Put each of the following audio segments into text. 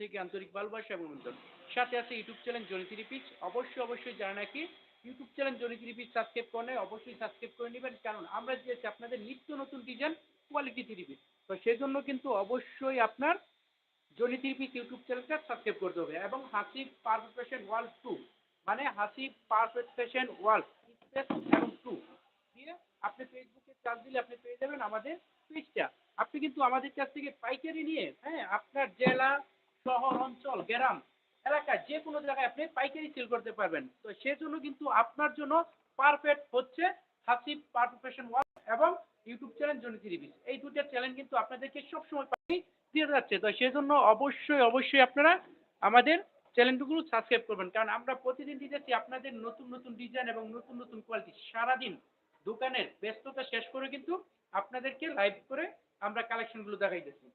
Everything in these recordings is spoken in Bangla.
থেকে আন্তরিক ভালোবাসা এবং অভিনন্দন। সাথে আছে ইউটিউব চ্যানেল জনিত রিপিচ অবশ্যই অবশ্যই যারা নাকি ইউটিউব চ্যানেল জনিত রিপিচ সাবস্ক্রাইব করে নেয় অবশ্যই সাবস্ক্রাইব করে নেবেন। কারণ আমরা দিয়েছি আপনাদের নিত্য নতুন ডিজাইন কোয়ালিটি থ্রি তো সেজন্য কিন্তু অবশ্যই আপনার জনি থ্রি ইউটিউব চ্যানেলটা সাবস্ক্রাইব করতে হবে এবং Hasib perfect fashion world two মানে হাসিব পারফেক্ট ফ্যাশন ওয়ার্ল্ড এবং টু দিয়ে আপনি ফেসবুকে চার্জ দিলে আপনি পেয়ে যাবেন আমাদের পেজটা আপনি কিন্তু আমাদের কাছ থেকে পাইকারি নিয়ে হ্যাঁ আপনার জেলা শহর অঞ্চল, গ্রাম এলাকায় যে কোনো জায়গায় আপনি পাইকারি সেল করতে পারবেন। তো সেজন্য কিন্তু আপনার জন্য পারফেক্ট হচ্ছে হাসিব পারফেক্ট ফ্যাশন ওয়ার্ল্ড এবং ইউটিউব চ্যানেল জনিতি রিভিস এই দুটো চ্যানেল কিন্তু আপনাদেরকে সবসময় পাইকারি দিয়ে যাচ্ছে। তো সেজন্য অবশ্যই অবশ্যই আপনারা আমাদের চ্যানেলগুলো সাবস্ক্রাইব করবেন। কারণ আমরা প্রতিদিন দিতেছি আপনাদের নতুন নতুন ডিজাইন এবং নতুন নতুন কোয়ালিটি সারাদিন দোকানের ব্যস্ততা শেষ করে কিন্তু আপনাদেরকে লাইভ করে আমরা কালেকশনগুলো দেখাইতেছি।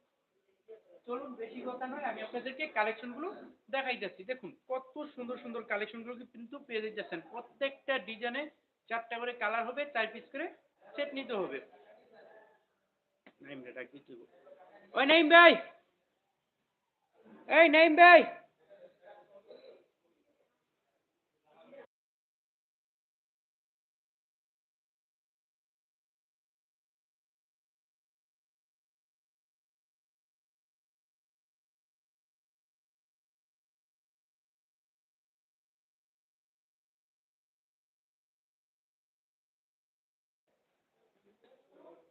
চলুন বেশি কথা নয় আমি আপনাদেরকে কালেকশনগুলো দেখাইতেছি দেখুন কত সুন্দর সুন্দর কালেকশনগুলো কিন্তু পেয়ে যাচ্ছেন। প্রত্যেকটা ডিজাইনে চারটা করে কালার হবে চার পিস করে সেট নিতে হবে। ওই নাইম ভাই! এই নাইম ভাই!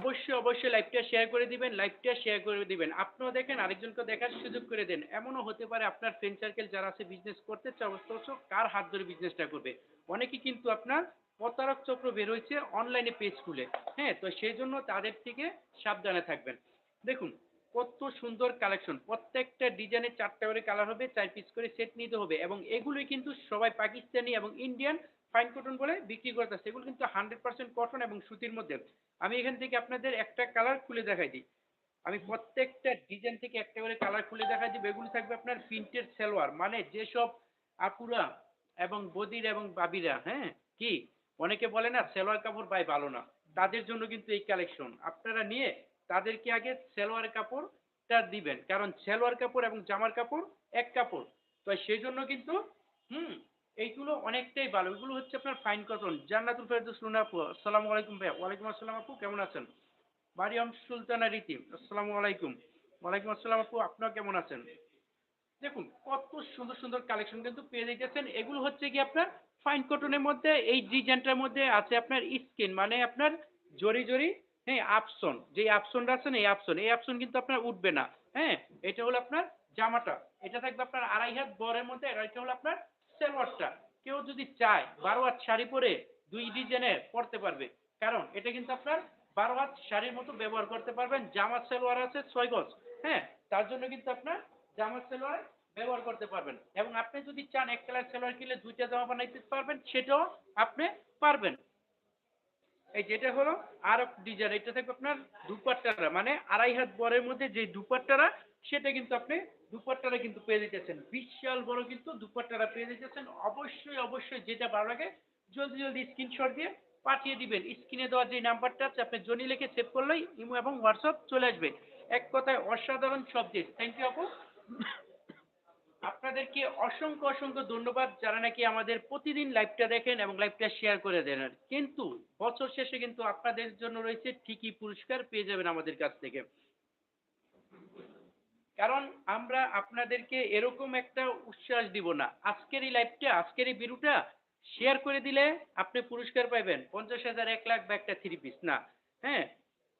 অবশ্যই অবশ্যই লাইভটা শেয়ার করে দিবেন লাইভটা শেয়ার করে দিবেন। আপনিও দেখেন, আরেকজনকে দেখার সুযোগ করে দেন। এমনও হতে পারে আপনার ফ্রেন্ড সার্কেল যারা আছে বিজনেস করতে চায় কার হাত ধরে বিজনেসটা করবে? অনেকে কিন্তু আপনার প্রতারক চক্র বের হয়েছে অনলাইনে পেজ খুলে। হ্যাঁ তো সেই জন্য তাদের থেকে সাবধানে থাকবেন। দেখুন, কত সুন্দর কালেকশন প্রত্যেকটা ডিজাইনে চারটা করে কালার হবে, চার পিস করে সেট নিতে হবে। এবং এগুলোই কিন্তু সবাই পাকিস্তানি এবং ইন্ডিয়ান ফাইন কটন বলে বিক্রি করতেছে এগুলো কিন্তু হান্ড্রেড পার্সেন্ট কটন এবং সুতির মধ্যে। আমি এখান থেকে আপনাদের একটা কালার খুলে দেখাই দিই। আমি প্রত্যেকটা ডিজাইন থেকে একটা করে কালার খুলে দেখাই দিব এগুলো থাকবে আপনার প্রিন্টের সেলোয়ার। মানে যেসব আপুরা এবং বদির এবং বাবিরা হ্যাঁ? কি? অনেকে বলে না সেলোয়ার কাপড় পাই ভালো না। তাদের জন্য কিন্তু এই কালেকশন আপনারা নিয়ে তাদেরকে আগে সেলোয়ার কাপড়টা দিবেন। কারণ সেলোয়ার কাপড় এবং জামার কাপড় এক কাপড়। তো সেই জন্য কিন্তু হুম এইগুলো অনেকটাই ভালো। এগুলো হচ্ছে আপনার ফাইন কটন জান্নাতুল ফেরদৌস লুনা আপু আসসালামু আলাইকুম ভাইয়া। ওয়ালাইকুম আসসালাম আপু, কেমন আছেন? মারিয়াম সুলতানা রীতি আসসালামু আলাইকুম। ওয়ালাইকুম আসসালাম আপু, আপনারা কেমন আছেন? দেখুন, কত সুন্দর সুন্দর কালেকশন কিন্তু পেয়ে যাইতেছেন। এগুলো হচ্ছে কি আপনার ফাইন কটনের মধ্যে, এই ডিজাইনটার মধ্যে আছে আপনার স্কিন মানে আপনার জরি জরি হ্যাঁ আপসন। যে আপসনটা আছে না, এই আপসন। এই আপসন কিন্তু আপনার উঠবে না হ্যাঁ এটা হলো আপনার জামাটা। এটা থাকবে আপনার আড়াই হাত বরের মধ্যে এটা হলো আপনার সেলোয়ারটা কেউ যদি চায় বারো হাত শাড়ি পরে দুই ডিজাইনের পরতে পারবে। কারণ এটা কিন্তু আপনার বারো হাত শাড়ির মতো ব্যবহার করতে পারবেন। জামা সেলোয়ার আছে ছয় গজ হ্যাঁ? তার জন্য কিন্তু আপনার জামা সেলোয়ার ব্যবহার করতে পারবেন। এবং আপনি যদি চান এক কালার সেলোয়ার কিনলে দুইটা জামা বানাইতে পারবেন, সেটাও আপনি পারবেন। এই যেটা হলো আর ডিজাইন, এটা থাকবে আপনার দুপাট্টারা মানে আড়াই হাত বরের মধ্যে যে দুপাট্টারা সেটা কিন্তু আপনি দুপাট্টারা কিন্তু পেয়ে যেতেছেন। বিশাল বড় কিন্তু দুপাট্টারা পেয়ে যেতেছেন। অবশ্যই অবশ্যই যেটা ভালো লাগে, জলদি জলদি স্ক্রিনশট দিয়ে পাঠিয়ে দিবেন। স্ক্রিনে দেওয়া যে নাম্বারটা আছে, আপনি জনি লিখে সেভ করলেই ইমো এবং হোয়াটসঅ্যাপ চলে আসবে। এক কথায় অসাধারণ সবজেক্ট থ্যাংক ইউ আপু। আপনাদেরকে অসংখ্য অসংখ্য ধন্যবাদ যারা নাকি আমাদের প্রতিদিন লাইভটা দেখেন এবং লাইভটা শেয়ার করে দেন। কিন্তু বছর শেষে কিন্তু আপনাদের জন্য রয়েছে ঠিকই পুরস্কার, পেয়ে যাবেন আমাদের কাছ থেকে। কারণ আমরা আপনাদেরকে এরকম একটা উচ্ছ্বাস দিব না। আজকের এই লাইভটা আজকের এই ভিডিওটা শেয়ার করে দিলে আপনি পুরস্কার পাইবেন। পঞ্চাশ হাজার, এক লাখ বা একটা থ্রি পিস না হ্যাঁ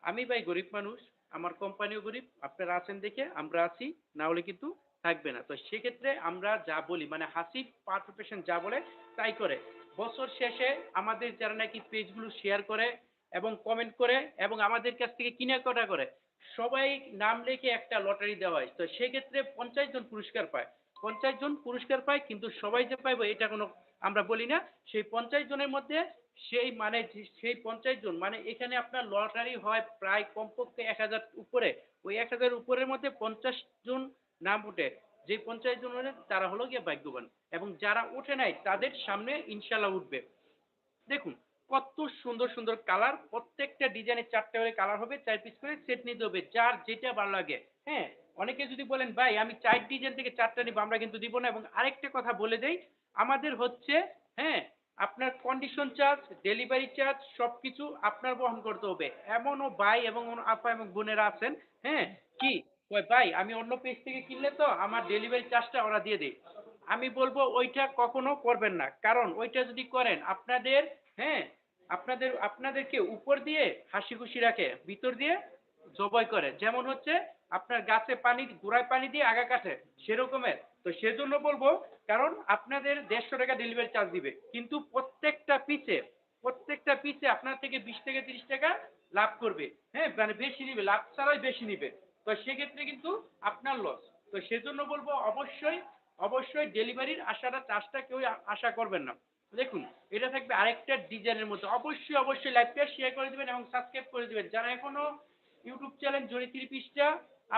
আমি ভাই গরিব মানুষ, আমার কোম্পানিও গরিব, আপনারা আছেন দেখে আমরা আছি, না হলে কিন্তু থাকবে না। তো সেক্ষেত্রে আমরা যা বলি মানে হাসি পারফেকশন যা বলে, তাই করে। বছর শেষে আমাদের যারা নাকি পেজগুলো শেয়ার করে এবং কমেন্ট করে এবং আমাদের কাছ থেকে কেনাকাটা করে সবাই নাম লিখে একটা লটারি দেওয়া হয়। তো সেক্ষেত্রে পঞ্চাশ জন পুরস্কার পায়। পঞ্চাশ জন পুরস্কার পায়, কিন্তু সবাই যে পাইবো, এটা কোনো আমরা বলি না। সেই পঞ্চাশ জনের মধ্যে সেই মানে সেই পঞ্চাশ জন মানে এখানে আপনার লটারি হয় প্রায় কমপক্ষে এক হাজার উপরে। ওই এক হাজার উপরের মধ্যে পঞ্চাশ জন নাম উঠে যে পঞ্চাশ জন হলে তারা হলো গিয়ে ভাগ্যবান। এবং যারা ওঠে নাই, তাদের সামনে ইনশাল্লাহ উঠবে। দেখুন কত সুন্দর সুন্দর কালার প্রত্যেকটা ডিজাইনের চারটে করে কালার হবে, চার পিস করে সেট নিতে হবে, যার যেটা ভালো লাগে। হ্যাঁ অনেকে যদি বলেন, ভাই, আমি চার ডিজাইন থেকে চারটা নিব, আমরা কিন্তু দিব না। এবং আরেকটা কথা বলে দেই, আমাদের হচ্ছে হ্যাঁ আপনার কন্ডিশন চার্জ ডেলিভারি চার্জ সবকিছু আপনার বহন করতে হবে। এমনও ভাই এবং আপা এবং বোনেরা আছেন হ্যাঁ কি কয় ভাই, আমি অন্য পেজ থেকে কিনলে তো আমার ডেলিভারি চার্জটা ওরা দিয়ে দেয়। আমি বলব, ওইটা কখনো করবেন না। কারণ ওইটা যদি করেন, আপনাদের হ্যাঁ আপনাদের, আপনাদেরকে উপর দিয়ে হাসি খুশি রাখে, ভিতর দিয়ে জবাই করে। যেমন হচ্ছে, আপনার গাছে পানি, গোড়ায় পানি দিয়ে আগা কাটে, সেরকমের। তো সেজন্য বলব, কারণ আপনাদের দেড়শো টাকা ডেলিভারি চার্জ দিবে। কিন্তু প্রত্যেকটা পিসে প্রত্যেকটা পিসে আপনার থেকে বিশ থেকে তিরিশ টাকা লাভ করবে। হ্যাঁ মানে বেশি নিবে, লাভ ছাড়াই বেশি নিবে। তো সেক্ষেত্রে কিন্তু আপনার লস তো সেজন্য বলব, অবশ্যই অবশ্যই ডেলিভারির আশাটা চার্জটা কেউ আশা করবেন না। দেখুন, এটা থাকবে আরেকটা ডিজাইনের মধ্যে অবশ্যই অবশ্যই লাইভটা শেয়ার করে দিবেন এবং সাবস্ক্রাইব করে দিবেন। যারা এখনও ইউটিউব চ্যানেল জরি থ্রি পিসটা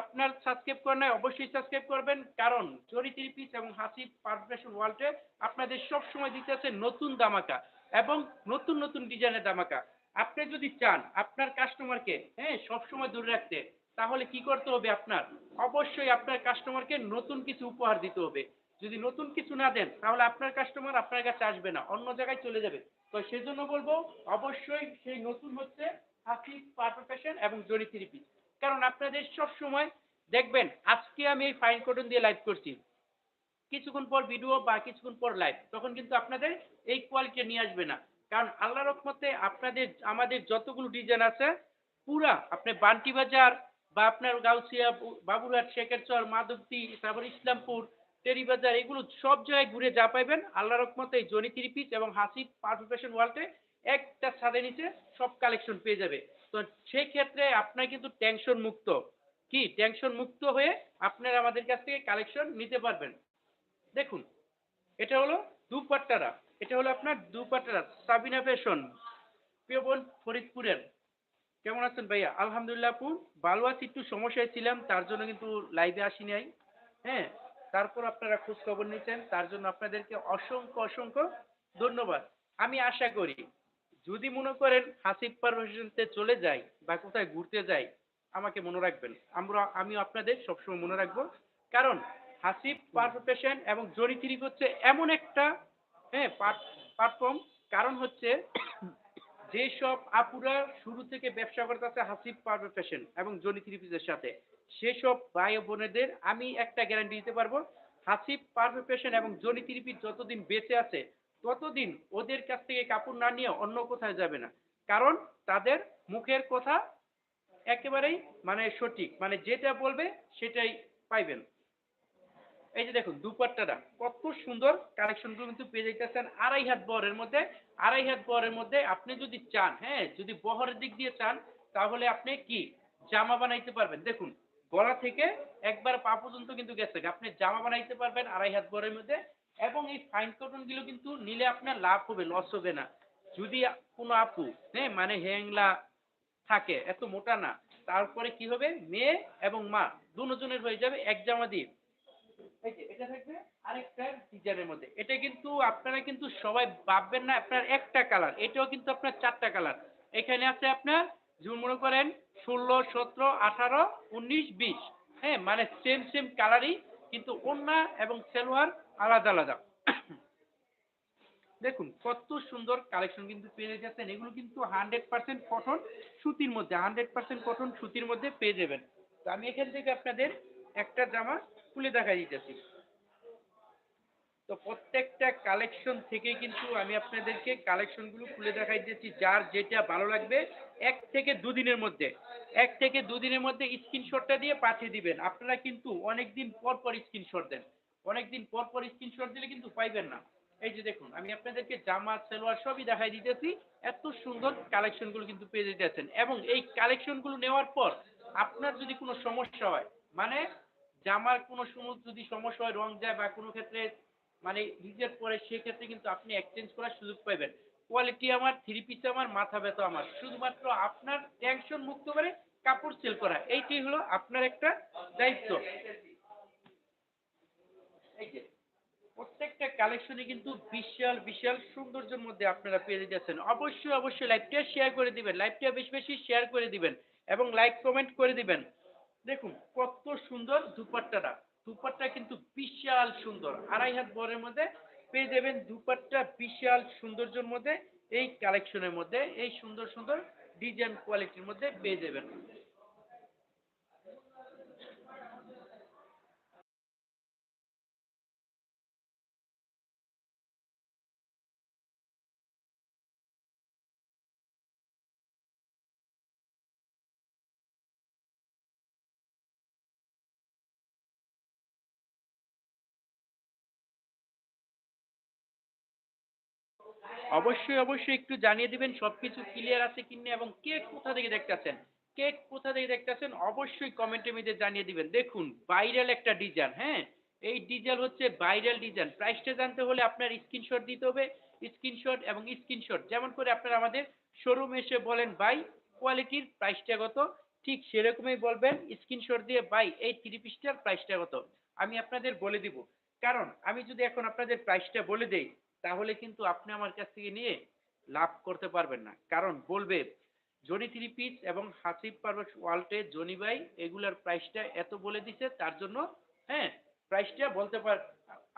আপনার সাবস্ক্রাইব করেন নাই, অবশ্যই সাবস্ক্রাইব করবেন। কারণ জরি থ্রি পিস এবং হাসি পারফেশন ওয়ার্ল্ডে আপনাদের সব সময় দিতে আছে নতুন দামাকা এবং নতুন নতুন ডিজাইনের দামাকা আপনি যদি চান আপনার কাস্টমারকে হ্যাঁ সব সময় দূরে রাখতে, তাহলে কি করতে হবে আপনার? অবশ্যই আপনার কাস্টমারকে নতুন কিছু উপহার দিতে হবে। যদি নতুন কিছু না দেন, তাহলে আপনার কাস্টমার আপনার কাছে আসবে না, অন্য জায়গায় চলে যাবে। তো সেজন্য বলব, অবশ্যই সেই নতুন হচ্ছে হাসিব পারফেকশন এবং জরি থ্রি কারণ আপনাদের সব সময় দেখবেন, আজকে আমি এই ফাইন কটন দিয়ে লাইভ করছি। কিছুক্ষণ পর ভিডিও বা কিছুক্ষণ পর লাইভ তখন কিন্তু আপনাদের এই কোয়ালিটি নিয়ে আসবে না। কারণ আল্লাহ রহমতে আপনাদের, আমাদের যতগুলো ডিজাইন আছে, পুরা আপনি বান্টি বাজার বা আপনার গাউসিয়া, বাবুরহাট, শেখেরচর, মাধবদী, তারপর ইসলামপুর টেরিবাজার এগুলো সব জায়গায় ঘুরে যা পাইবেন। আল্লাহ রহমতে এই জনি থ্রি পিস এবং হাসি পারফেকশন ওয়ার্ল্ডে একটা ছাদের নিচে সব কালেকশন পেয়ে যাবে। তো সেই ক্ষেত্রে আপনার কিন্তু টেনশন মুক্ত। কি? টেনশন মুক্ত হয়ে আপনারা আমাদের কাছ থেকে কালেকশন নিতে পারবেন। দেখুন, এটা হলো দুপাট্টারা। এটা হলো আপনার দুপাট্টারা, সাবিনা ফ্যাশন প্রিয় বোন ফরিদপুরের। কেমন আছেন ভাইয়া? আলহামদুলিল্লাহ আপু ভালো আছি একটু সমস্যায় ছিলাম, তার জন্য কিন্তু লাইভে আসি নাই হ্যাঁ তারপর আপনারা খোঁজ খবর নিচ্ছেন, তার জন্য আপনাদেরকে অসংখ্য অসংখ্য ধন্যবাদ। আমি আশা করি, যদি মনে করেন হাসিব পারভেশনতে চলে যাই বা কোথায় ঘুরতে যাই, আমাকে মনে রাখবেন। আমরা আমি আপনাদের সবসময় মনে রাখব। কারণ হাসিব পারফেকশন এবং জরি থ্রি হচ্ছে এমন একটা হ্যাঁ প্ল্যাটফর্ম কারণ হচ্ছে যেসব আপুরা শুরু থেকে ব্যবসা করতেছে হাসিব পারফেকশন এবং জনি থ্রি পিসের সাথে সেসব ভাই বোনেদের আমি একটা গ্যারান্টি দিতে পারব, হাসিব পারফেকশন এবং জনি থ্রি পিস যতদিন বেঁচে আছে, ততদিন ওদের কাছ থেকে কাপড় না নিয়ে অন্য কোথায় যাবে না। কারণ তাদের মুখের কথা একেবারেই মানে সঠিক মানে যেটা বলবে সেটাই পাইবেন। এই যে দেখুন, দুপাট্টাটা, কত সুন্দর কালেকশনগুলো কিন্তু পেয়ে যাইতেছেন আড়াই হাত বহরের মধ্যে। আড়াই হাত বহরের মধ্যে আপনি যদি চান হ্যাঁ যদি বহরের দিক দিয়ে চান, তাহলে আপনি কি জামা বানাইতে পারবেন? দেখুন গলা থেকে একবার পা পর্যন্ত কিন্তু গেছে। আপনি জামা বানাইতে পারবেন আড়াই হাত বহরের মধ্যে এবং এই ফাইন কটনগুলো কিন্তু নিলে আপনার লাভ হবে লস হবে না। যদি কোনো আপু হ্যাঁ মানে হেংলা থাকে, এত মোটা না, তারপরে কি হবে? মেয়ে এবং মা দুজনের হয়ে যাবে এক জামা দিয়ে। এটা থাকবে মধ্যে। এটা কিন্তু আপনারা কিন্তু সবাই ভাববেন না, আপনার একটা কালার এটাও কিন্তু আপনার চারটা কালার এখানে আছে আপনার যেমন মনে করেন ষোলো, সতেরো, আঠারো, উনিশ, বিশ। হ্যাঁ মানে সেম সেম কালারই কিন্তু ওন্না এবং সেলোয়ার আলাদা আলাদা। দেখুন, কত সুন্দর কালেকশন কিন্তু পেয়ে যাচ্ছেন। এগুলো কিন্তু হান্ড্রেড পার্সেন্ট কটন সুতির মধ্যে হান্ড্রেড পার্সেন্ট কটন সুতির মধ্যে পেয়ে যাবেন। তো আমি এখান থেকে আপনাদের একটা জামা খুলে দেখা দিতেছি। তো প্রত্যেকটা কালেকশন থেকে কিন্তু আমি আপনাদেরকে কালেকশনগুলো খুলে দেখাই দিয়েছি যার যেটা ভালো লাগবে এক থেকে দুদিনের মধ্যে, এক থেকে দুদিনের মধ্যে স্ক্রিনশটটা দিয়ে পাঠিয়ে দিবেন। আপনারা কিন্তু অনেক দিন পর পর স্ক্রিনশট দেন। অনেক দিন পর পর স্ক্রিনশট দিলে কিন্তু পাইবেন না। এই যে দেখুন, আমি আপনাদেরকে জামা, সালোয়ার সবই দেখাই দিতেছি। এত সুন্দর কালেকশনগুলো কিন্তু পেয়ে যেতেছেন। এবং এই কালেকশনগুলো নেওয়ার পর আপনার যদি কোনো সমস্যা হয় মানে জামার কোনো যদি সমস্যা হয়, রং যায় বা কোনো ক্ষেত্রে মানে নিজের পরে সেক্ষেত্রে কিন্তু আপনি এক্সচেঞ্জ করার সুযোগ পাইবেন। কোয়ালিটি আমার থ্রি পিস আমার, মাথা ব্যথা আমার। শুধুমাত্র আপনার টেনশন মুক্ত করে কাপড় সেল করা। এইটাই হলো আপনার একটা দায়িত্ব। প্রত্যেকটা কালেকশনে কিন্তু বিশাল বিশাল সৌন্দর্যের মধ্যে আপনারা পেয়ে যাচ্ছেন। অবশ্যই অবশ্যই লাইভটা শেয়ার করে দিবেন। লাইভটা বেশি বেশি শেয়ার করে দিবেন এবং লাইক কমেন্ট করে দিবেন। দেখুন, কত সুন্দর দুপাট্টাটা। দুপাট্টা কিন্তু বিশাল সুন্দর। আড়াই হাত বরের মধ্যে পেয়ে যাবেন দুপাট্টা বিশাল সৌন্দর্যের মধ্যে, এই কালেকশনের মধ্যে, এই সুন্দর সুন্দর ডিজাইন কোয়ালিটির মধ্যে পেয়ে যাবেন। অবশ্যই অবশ্যই একটু জানিয়ে দিবেন, সবকিছু ক্লিয়ার আছে কিনা এবং কে কোথা থেকে দেখতেছেন? কে কোথা থেকে দেখতেছেন? অবশ্যই কমেন্টের মধ্যে জানিয়ে দিবেন। দেখুন ভাইরাল একটা ডিজাইন হ্যাঁ? এই ডিজাইন হচ্ছে ভাইরাল ডিজাইন। প্রাইসটা জানতে হলে আপনার স্ক্রিনশট দিতে হবে। স্ক্রিনশট এবং স্ক্রিনশট যেমন করে আপনারা আমাদের শোরুমে এসে বলেন, ভাই কোয়ালিটির প্রাইসটা কত? ঠিক সেরকমই বলবেন স্ক্রিনশট দিয়ে, ভাই, এই থ্রি পিসটার প্রাইসটা কত? আমি আপনাদের বলে দিব। কারণ, আমি যদি এখন আপনাদের প্রাইসটা বলে দেই তাহলে কিন্তু আপনি আমার কাছ থেকে নিয়ে লাভ করতে পারবেন না। কারণ বলবে, জনি থ্রি পিস এবং হাসিব পারভেজ ওয়ালটে জনি ভাই, এগুলার প্রাইসটা এত বলে দিছে, তার জন্য হ্যাঁ প্রাইসটা বলতে পার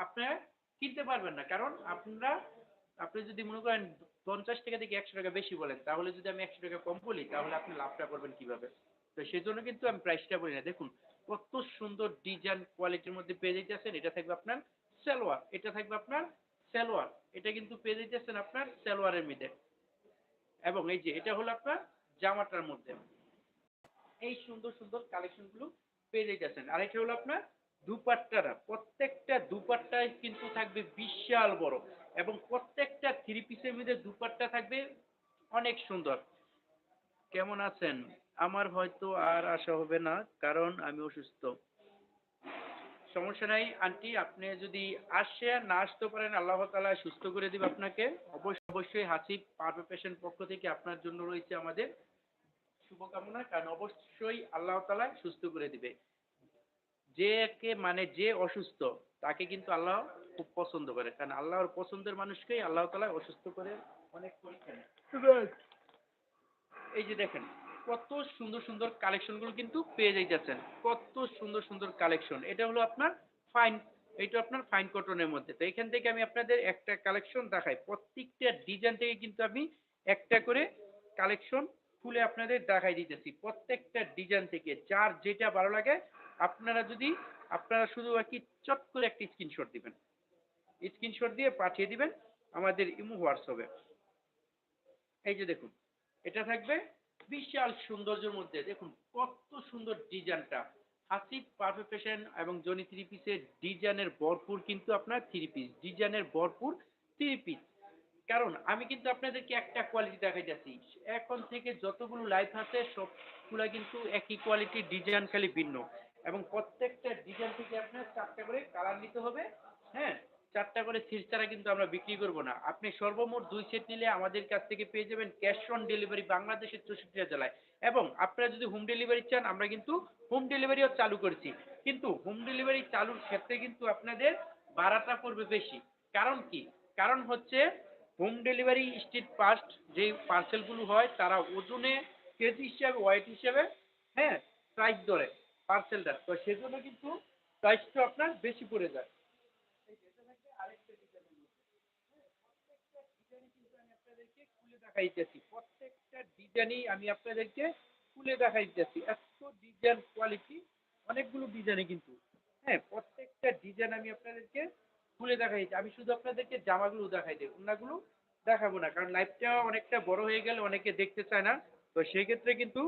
আপনারা কিনতে পারবেন না। কারণ আপনারা, আপনি যদি মনে করেন পঞ্চাশ টাকা থেকে একশো টাকা বেশি বলেন, তাহলে যদি আমি একশো টাকা কম বলি, তাহলে আপনি লাভটা করবেন কীভাবে? তো সেই জন্য কিন্তু আমি প্রাইসটা বলি না। দেখুন, কত সুন্দর ডিজাইন কোয়ালিটির মধ্যে পেয়ে যেতেছেন এটা থাকবে আপনার সালোয়ার, এটা থাকবে আপনার সালোয়ার। এটা কিন্তু পেয়ে যেতেছেন আপনার সালোয়ারের মধ্যে। এবং এই যে, এটা হলো আপনার জামাটার মধ্যে। এই সুন্দর সুন্দর কালেকশনগুলো পেয়ে যেতেছেন আর এটা হলো আপনার দুপাট্টারা। প্রত্যেকটা দুপাট্টায় কিন্তু থাকবে বিশাল বড়। এবং প্রত্যেকটা থ্রি পিসের মধ্যে দুপাট্টা থাকবে অনেক সুন্দর। কেমন আছেন? আমার হয়তো আর আসা হবে না, কারণ আমি অসুস্থ। সমস্যা নাই, আন্টি। আপনি যদি আসে না আসতে পারেন, আল্লাহ তাআলা সুস্থ করে দিবে আপনাকে। অবশ্যই অবশ্যই হাসি পারবে পেশেন্ট পক্ষ থেকে, আপনার জন্য রয়েছে আমাদের শুভকামনা, কারণ অবশ্যই আল্লাহ তাআলা সুস্থ করে দিবে। যে কে মানে যে অসুস্থ, তাকে কিন্তু আল্লাহ খুব পছন্দ করে। কারণ আল্লাহর পছন্দের মানুষকেই আল্লাহ তালা অসুস্থ করে অনেক পরীক্ষা এই যে দেখেন কত সুন্দর সুন্দর কালেকশনগুলো কিন্তু পেয়ে যাইতেছেন। কত সুন্দর সুন্দর কালেকশন এটা হলো আপনার ফাইন এটা আপনার ফাইন কটনের মধ্যে। তো এখান থেকে আমি আপনাদের একটা কালেকশন দেখাই। প্রত্যেকটা ডিজাইন থেকে কিন্তু আমি একটা করে কালেকশন খুলে আপনাদের দেখাই দিতেছি। প্রত্যেকটা ডিজাইন থেকে যার যেটা ভালো লাগে, আপনারা যদি, আপনারা শুধু আর কি চট করে একটা স্ক্রিনশট দিবেন। স্ক্রিনশট দিয়ে পাঠিয়ে দিবেন আমাদের ইমো হোয়াটসঅ্যাপে। এই যে দেখুন, এটা থাকবে বিশাল সৌন্দর্যের মধ্যে, দেখুন, কত সুন্দর ডিজাইনটা। হাসিব পারফেকশন এবং জনি থ্রি পিসের ডিজাইনের ভরপুর কিন্তু আপনার থ্রি পিস ডিজাইনের ভরপুর থ্রি পিস কারণ আমি কিন্তু আপনাদেরকে একটা কোয়ালিটি যাচ্ছি এখন থেকে যতগুলো লাইফ আছে, সবগুলা কিন্তু একই কোয়ালিটির ডিজাইন খালি ভিন্ন। এবং প্রত্যেকটা ডিজাইন থেকে আপনার চারটা করে কালার নিতে হবে হ্যাঁ? চারটা করে সিট ছাড়া কিন্তু আমরা বিক্রি করব না। আপনি সর্বমোট দুই সেট নিলে আমাদের কাছ থেকে পেয়ে যাবেন ক্যাশ অন ডেলিভারি বাংলাদেশের চৌষট্টিটা জেলায়। এবং আপনারা যদি হোম ডেলিভারি চান, আমরা কিন্তু হোম ডেলিভারিও চালু করেছি। কিন্তু হোম ডেলিভারি চালুর ক্ষেত্রে কিন্তু আপনাদের ভাড়াটা পড়বে বেশি। কারণ কি? কারণ হচ্ছে হোম ডেলিভারি স্ট্রিট ফাস্ট যে পার্সেলগুলো হয়, তারা ওজনে কেজি হিসাবে ওয়েট হিসাবে হ্যাঁ প্রাইস ধরে পার্সেলটা তো সেজন্য কিন্তু প্রাইসটা আপনার বেশি পড়ে যায়। দেখাইতেছি। প্রত্যেকটা ডিজাইনই আমি আপনাদেরকে খুলে দেখাইতেছি। এত ডিজাইন কোয়ালিটি অনেকগুলো ডিজাইনে কিন্তু। হ্যাঁ প্রত্যেকটা ডিজাইন আমি আপনাদেরকে খুলে দেখাইছি। আমি শুধু আপনাদেরকে জামাগুলো দেখাই দিই ওনাগুলো দেখাবো না। কারণ লাইভটা অনেকটা বড় হয়ে গেলে অনেকে দেখতে চায় না। তো সেই ক্ষেত্রে কিন্তু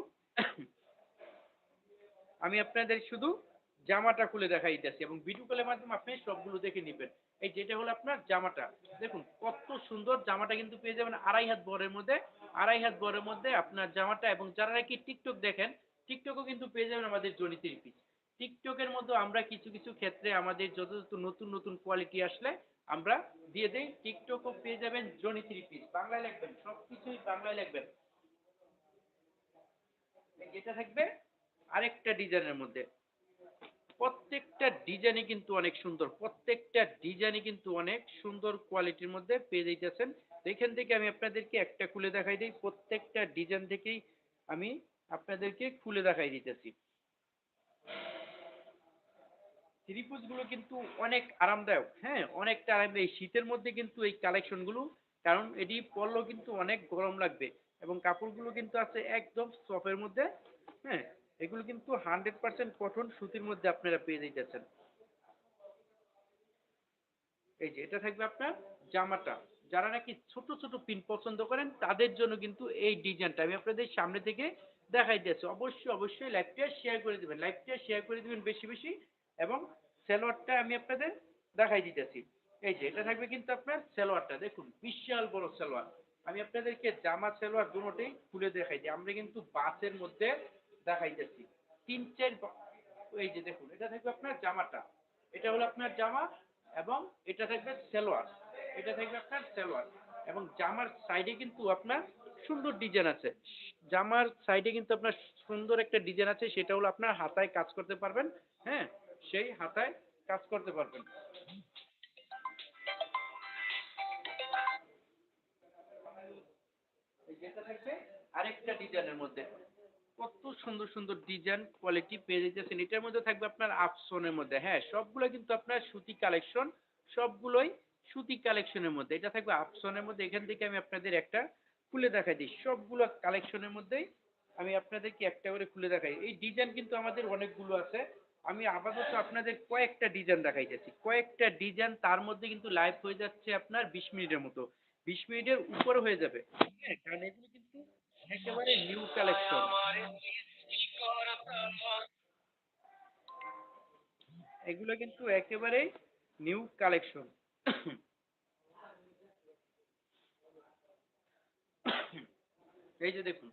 আমি আপনাদের শুধু জামাটা খুলে দেখাইতেছি এবং ভিডিও কলের মাধ্যমে আপনি সবগুলো দেখে নেবেন। এই যেটা হলো আপনার জামাটা। দেখুন, কত সুন্দর জামাটা কিন্তু পেয়ে যাবেন আড়াই হাত বরের মধ্যে। আড়াই হাত বরের মধ্যে আপনার জামাটা এবং যারা নাকি টিকটক দেখেন টিকটকও কিন্তু পেয়ে যাবেন আমাদের জনি পিস টিকটকের মধ্যে আমরা কিছু কিছু ক্ষেত্রে আমাদের যত নতুন নতুন কোয়ালিটি আসলে আমরা দিয়ে দেই। টিকটকও পেয়ে যাবেন জনি থ্রি পিস বাংলায় লিখবেন সব কিছুই বাংলায় লিখবেন। এটা থাকবে আরেকটা ডিজাইনের মধ্যে। প্রত্যেকটা ডিজাইনই কিন্তু অনেক সুন্দর। প্রত্যেকটা ডিজাইনই কিন্তু অনেক সুন্দর কোয়ালিটির মধ্যে পেয়ে যাইতেছেন। এখান থেকে আমি আপনাদেরকে একটা খুলে দেখাই দিই। প্রত্যেকটা ডিজাইন থেকেই আমি আপনাদেরকে খুলে দেখাই দিতেছি। গুলো কিন্তু অনেক আরামদায়ক হ্যাঁ? অনেকটা আরামদায়ক। শীতের মধ্যে কিন্তু এই কালেকশনগুলো কারণ এটি পরলেও কিন্তু অনেক গরম লাগবে এবং কাপড়গুলো কিন্তু আছে একদম সফের মধ্যে হ্যাঁ? এগুলো কিন্তু হান্ড্রেড পার্সেন্ট কটন সুতির মধ্যে আপনারা পেয়ে যাইতেছেন এই যে, এটা থাকবে আপনার জামাটা। যারা নাকি ছোট ছোট পিন পছন্দ করেন, তাদের জন্য কিন্তু এই ডিজাইনটা আমি আপনাদের সামনে থেকে দেখাই দিয়েছি। অবশ্যই অবশ্যই লাইভটা শেয়ার করে দিবেন। লাইভটা শেয়ার করে দিবেন বেশি বেশি এবং সালোয়ারটা আমি আপনাদের দেখাই দিতেছি। এই যে, এটা থাকবে কিন্তু আপনার সালোয়ারটা। দেখুন, বিশাল বড় সালোয়ার। আমি আপনাদেরকে জামা, সালোয়ার দুটোই খুলে দেখাই দিই। আমরা কিন্তু বাসের মধ্যে দেখাইতেছি। তিন, চার এই যে দেখুন, এটা থাকবে আপনার জামাটা। এটা হলো আপনার জামা এবং এটা থাকবে সালোয়ার। এটা থাকবে আপনার সালোয়ার। এবং জামার সাইডে কিন্তু আপনার সুন্দর ডিজাইন আছে। জামার সাইডে কিন্তু আপনার সুন্দর একটা ডিজাইন আছে, সেটা হলো আপনার হাতায় কাজ করতে পারবেন। হ্যাঁ সেই হাতায় কাজ করতে পারবেন। আরেকটা ডিজাইনের মধ্যে। কত সুন্দর সুন্দর ডিজাইন কোয়ালিটি পেয়ে যেতেছেন এটার মধ্যে থাকবে আপনার আফসনের মধ্যে। হ্যাঁ সবগুলো কিন্তু আপনার সুতি কালেকশন সবগুলোই সুতি কালেকশনের মধ্যে। এটা থাকবে আফসনের মধ্যে। এখান থেকে আমি আপনাদের একটা খুলে দেখাই দিই। সবগুলো কালেকশনের মধ্যেই আমি আপনাদেরকে একটা করে খুলে দেখাই। এই ডিজাইন কিন্তু আমাদের অনেকগুলো আছে। আমি আপাতত আপনাদের কয়েকটা ডিজাইন দেখাইতেছি। কয়েকটা ডিজাইন তার মধ্যে কিন্তু লাইভ হয়ে যাচ্ছে আপনার বিশ মিনিটের মতো। বিশ মিনিটের উপরে হয়ে যাবে। হ্যাঁ কারণ এগুলো কিন্তু একেবারে নিউ কালেকশন এগুলো কিন্তু একেবারে নিউ কালেকশন এই যে দেখুন,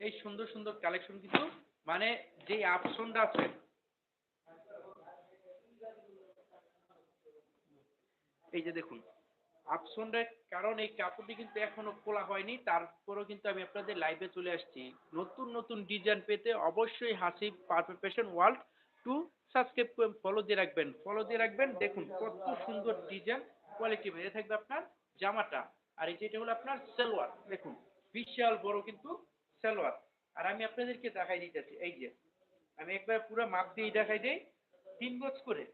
এই সুন্দর সুন্দর কালেকশন কিন্তু মানে যে আপশনটা আছে। এই যে দেখুন আপশনটার কারণ এই কাপড়টি কিন্তু এখনও খোলা হয়নি। তারপরেও কিন্তু আমি আপনাদের লাইভে চলে আসছি। নতুন নতুন ডিজাইন পেতে অবশ্যই Hasib perfect fashion world two subscribe করে ফলো দিয়ে রাখবেন। ফলো দিয়ে রাখবেন। দেখুন কত সুন্দর ডিজাইন কোয়ালিটি এটা থাকবে আপনার জামাটা। আর এই যেটা হলো আপনার সালোয়ার। দেখুন, বিশাল বড় কিন্তু সালোয়ার। আর আমি আপনাদেরকে দেখাই দিতেছি। এই যে, আমি একবার পুরো মাপ দিয়ে দেখাই দিই। তিন গজ করে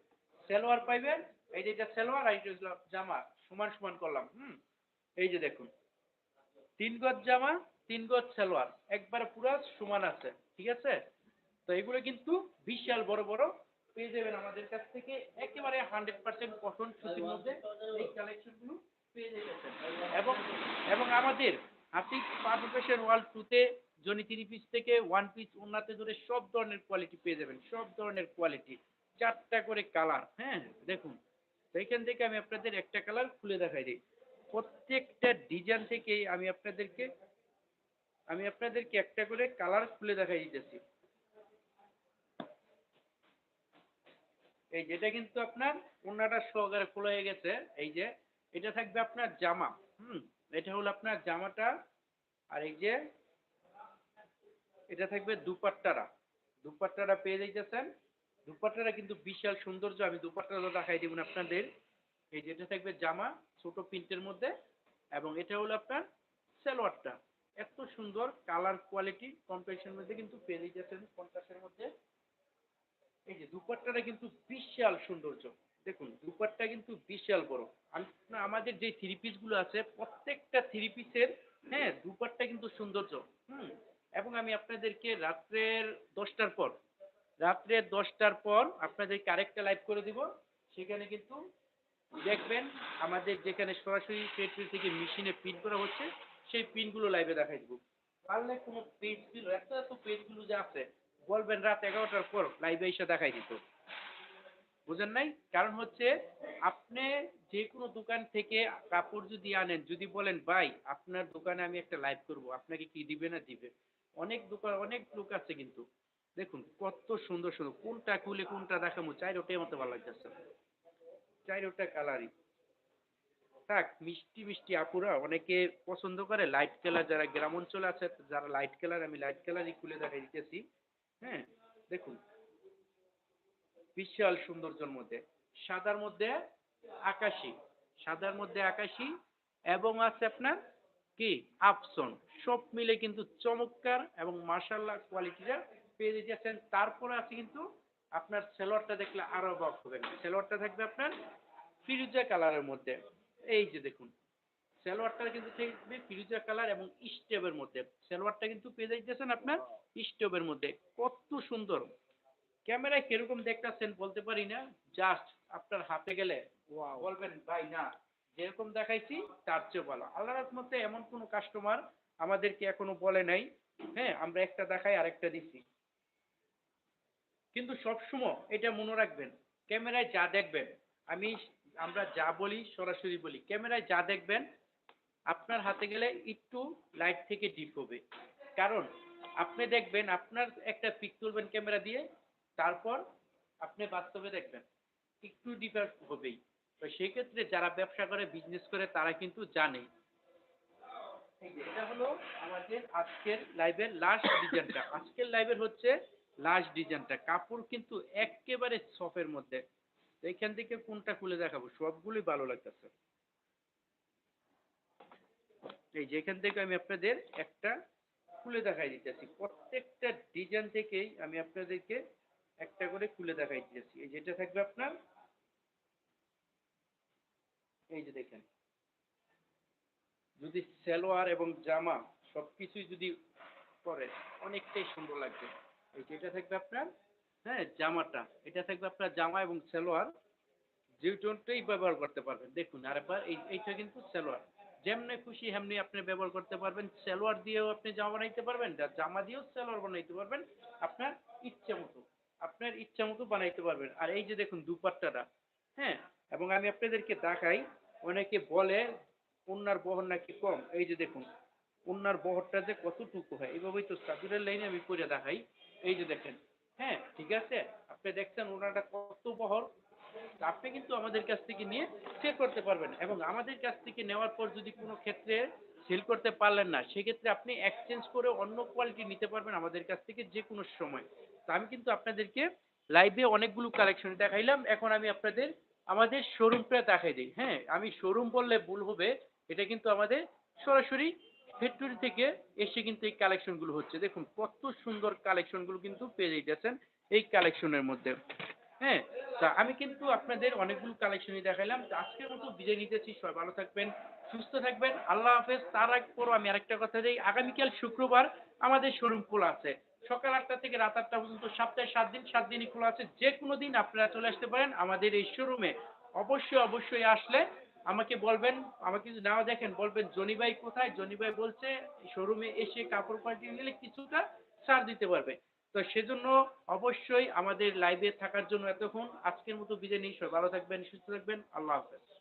সালোয়ার পাইবেন। এই যে এটা সালোয়ার আর এটা জামা। সমান সমান করলাম, হুম? এই যে দেখুন, তিন গজ জামা, তিন গজ সালোয়ার, একবারে পুরো সমান আছে, ঠিক আছে? তো এগুলো কিন্তু বিশাল বড় বড়, পেয়ে যাবেন আমাদের কাছ থেকে, একেবারে হান্ড্রেড পার্সেন্ট কটন সুতির মধ্যে এই কালেকশনগুলো পেয়ে যাবেন। এবং এবং আমাদের হাসিক পারফেকশন ওয়ার্ল্ড টুতে জনি থ্রি পিস থেকে ওয়ান পিস ওনাতে ধরে সব ধরনের কোয়ালিটি পেয়ে যাবেন, সব ধরনের কোয়ালিটি চারটা করে কালার হ্যাঁ? দেখুন তো এখান থেকে আমি আপনাদের একটা কালার খুলে দেখাই দিই। প্রত্যেকটা ডিজাইন থেকে আমি আপনাদেরকে আমি আপনাদেরকে একটা করে কালার খুলে দেখাই দিতেছি। এই যেটা কিন্তু আপনার ওনাটা সহকারে খোলা হয়ে গেছে। এই যে এটা থাকবে আপনার জামা। হুম, এটা হলো আপনার জামাটা। আর এই যে এটা থাকবে দুপাট্টারা। দুপাট্টারা পেয়ে যাইতেছেন। দুপাট্টারা কিন্তু বিশাল সৌন্দর্য, আমি দুপাট্টারা দেখাই দিব আপনাদের। এই যেটা থাকবে জামা, ছোট প্রিন্টের মধ্যে, এবং এটা হলো আপনার সালোয়ারটা। এত সুন্দর কালার কোয়ালিটি কম্পিটিশনের মধ্যে কিন্তু পেয়ে যাইতেছেন পঞ্চাশের মধ্যে। এই যে দুপাট্টাটা কিন্তু বিশাল সৌন্দর্য। দেখুন, দুপাট্টা কিন্তু বিশাল বড়। আমি আমাদের যে থ্রি পিসগুলো আছে, প্রত্যেকটা থ্রি পিসের হ্যাঁ দুপাট্টা কিন্তু সৌন্দর্য। হুম, এবং আমি আপনাদেরকে রাত্রের দশটার পর রাত্রে দশটার পর আপনাদেরকে আরেকটা লাইভ করে দিব। সেখানে কিন্তু দেখবেন আমাদের যেখানে সরাসরি ফ্যাক্টরি থেকে মেশিনে প্রিন্ট করা হচ্ছে, সেই প্রিন্টগুলো লাইভে দেখাই দিব। পারলে কোনো এত এত পেজগুলো যে আছে, বলবেন রাত এগারোটার পর লাইভে এসে দেখাই দিত। বুঝেন নাই? কারণ হচ্ছে আপনি যে কোনো দোকান থেকে কাপড় যদি আনেন, যদি বলেন, ভাই, আপনার দোকানে আমি একটা লাইভ করব, আপনাকে কি দিবে না দিবে? অনেক দোকান, অনেক লোক আছে কিন্তু দেখুন, কত সুন্দর সুন্দর, কোনটা খুলে কোনটা দেখামু চাইরোটাই মতো ভালো লাগতেছে চাইরোটা কালারই থাক, মিষ্টি মিষ্টি আপুরা অনেকে পছন্দ করে লাইট কালার যারা গ্রাম অঞ্চলে আছে, যারা লাইট কালার আমি লাইট কালারই খুলে দেখাই দিতেছি। হ্যাঁ দেখুন। বিশাল সৌন্দর্যের মধ্যে। সাদার মধ্যে আকাশি। সাদার মধ্যে আকাশি এবং আছে আপনার কি? আপসন সব মিলে কিন্তু চমৎকার এবং মার্শাল্লাহ কোয়ালিটিটা পেয়ে দিতেছেন তারপরে আছে কিন্তু আপনার সেলোয়ারটা দেখলে আরও অবাক হবেন সেলোয়ারটা থাকবে আপনার ফিরুজা কালারের মধ্যে। এই যে দেখুন সালোয়ারটা কিন্তু থাকবে ফিরুজা কালার এবং স্টেপের মধ্যে। সালোয়ারটা কিন্তু পেয়ে যাইতেছেন আপনার স্টেপের মধ্যে। কত সুন্দর। ক্যামেরায় কীরকম দেখতেছেন বলতে পারি না। জাস্ট আপনার হাতে গেলে বলবেন ভাই না যেরকম দেখাইছি তার চেয়ে ভালো। আল্লাহর মধ্যে এমন কোনো কাস্টমার আমাদেরকে এখনও বলে নাই। হ্যাঁ আমরা একটা দেখাই আরেকটা দিছি। কিন্তু সবসময় এটা মনে রাখবেন, ক্যামেরায় যা দেখবেন, আমি আমরা যা বলি সরাসরি বলি, ক্যামেরায় যা দেখবেন, আপনার হাতে গেলে একটু লাইট থেকে ডিপ হবে। কারণ আপনি দেখবেন, আপনার একটা পিক তুলবেন ক্যামেরা দিয়ে, তারপর আপনি বাস্তবে দেখবেন, একটু ডিফার হবেই। তো সেক্ষেত্রে যারা ব্যবসা করে বিজনেস করে, তারা কিন্তু জানে। এটা হলো আমাদের আজকের লাইভের লাস্ট ডিজাইনটা আজকের লাইভের হচ্ছে লাস্ট ডিজাইনটা কাপড় কিন্তু একেবারে সফের মধ্যে। তো এখান থেকে কোনটা খুলে দেখাবো? সবগুলোই ভালো লাগতেছে। এই যে এখান থেকে আমি আপনাদের একটা খুলে দেখাই দিতেছি। প্রত্যেকটা ডিজাইন থেকেই আমি আপনাদেরকে একটা করে খুলে দেখাই দিতেছি। এই যেটা থাকবে আপনার, এই যে দেখেন। যদি সালোয়ার এবং জামা সবকিছুই যদি করে অনেকটাই সুন্দর লাগবে। এটা থাকবে আপনার হ্যাঁ জামাটা। এটা থাকবে আপনার জামা এবং সালোয়ার। যে টোনটাই ব্যবহার করতে পারবেন। দেখুন আরেকবার এই, এইটা কিন্তু সালোয়ার। যেমনি খুশি হেমনি আপনি ব্যবহার করতে পারবেন। সালোয়ার দিয়েও আপনি জামা বানাইতে পারবেন জামা দিয়েও সালোয়ার বানাইতে পারবেন। আপনার ইচ্ছা মতো, আপনার ইচ্ছা মতো বানাইতে পারবেন। আর এই যে দেখুন দুপাট্টাটা হ্যাঁ এবং আমি আপনাদেরকে দেখাই, অনেকে বলে ওনার বহর নাকি কম। এই যে দেখুন ওনার বহরটা যে কতটুকু হয় এইভাবেই তো সাদুরের লাইনে আমি করে দেখাই। এই যে দেখেন হ্যাঁ ঠিক আছে? আপনি দেখছেন ওনারটা কত বহর আপনি কিন্তু আমাদের কাছ থেকে নিয়ে সেল করতে পারবেন। এবং আমাদের কাছ থেকে নেওয়ার পর যদি কোনো ক্ষেত্রে সেল করতে পারলেন না, সেক্ষেত্রে আপনি এক্সচেঞ্জ করে অন্য কোয়ালিটি নিতে পারবেন আমাদের কাছ থেকে যে কোনো সময়। তো আমি কিন্তু আপনাদেরকে লাইভে অনেকগুলো কালেকশন দেখাইলাম। এখন আমি আপনাদের আমাদের শোরুমটা দেখাই দিই। হ্যাঁ আমি শোরুম বললে ভুল হবে। এটা কিন্তু আমাদের সরাসরি ফ্যাক্টরি থেকে এসে কিন্তু এই কালেকশনগুলো হচ্ছে। দেখুন, কত সুন্দর কালেকশনগুলো কিন্তু পেয়ে যাইতেছেন এই কালেকশনের মধ্যে। হ্যাঁ তা আমি কিন্তু আপনাদের অনেকগুলো কালেকশনই দেখাইলাম। তো আজকের মতো বিদায় নিতেছি। সবাই ভালো থাকবেন, সুস্থ থাকবেন। আল্লাহ হাফেজ। তার আগ পর আমি আরেকটা কথা দিই। আগামীকাল শুক্রবার আমাদের শোরুম খোলা আছে। সকাল আটটা থেকে রাত আটটা পর্যন্ত সপ্তাহে সাত দিন, সাত দিনই খোলা আছে। যে কোনো দিন আপনারা চলে আসতে পারেন আমাদের এই শোরুমে অবশ্যই অবশ্যই আসলে আমাকে বলবেন, আমাকে যদি নাও দেখেন, বলবেন, জনি ভাই কোথায়? জনি ভাই বলছে, শোরুমে এসে কাপড় কোয়ালিটি নিলে কিছুটা ছাড় দিতে পারবে। তো সেজন্য অবশ্যই আমাদের লাইভে থাকার জন্য এতক্ষণ আজকের মতো বিদায় সবাই ভালো থাকবেন, সুস্থ থাকবেন। আল্লাহ হাফেজ।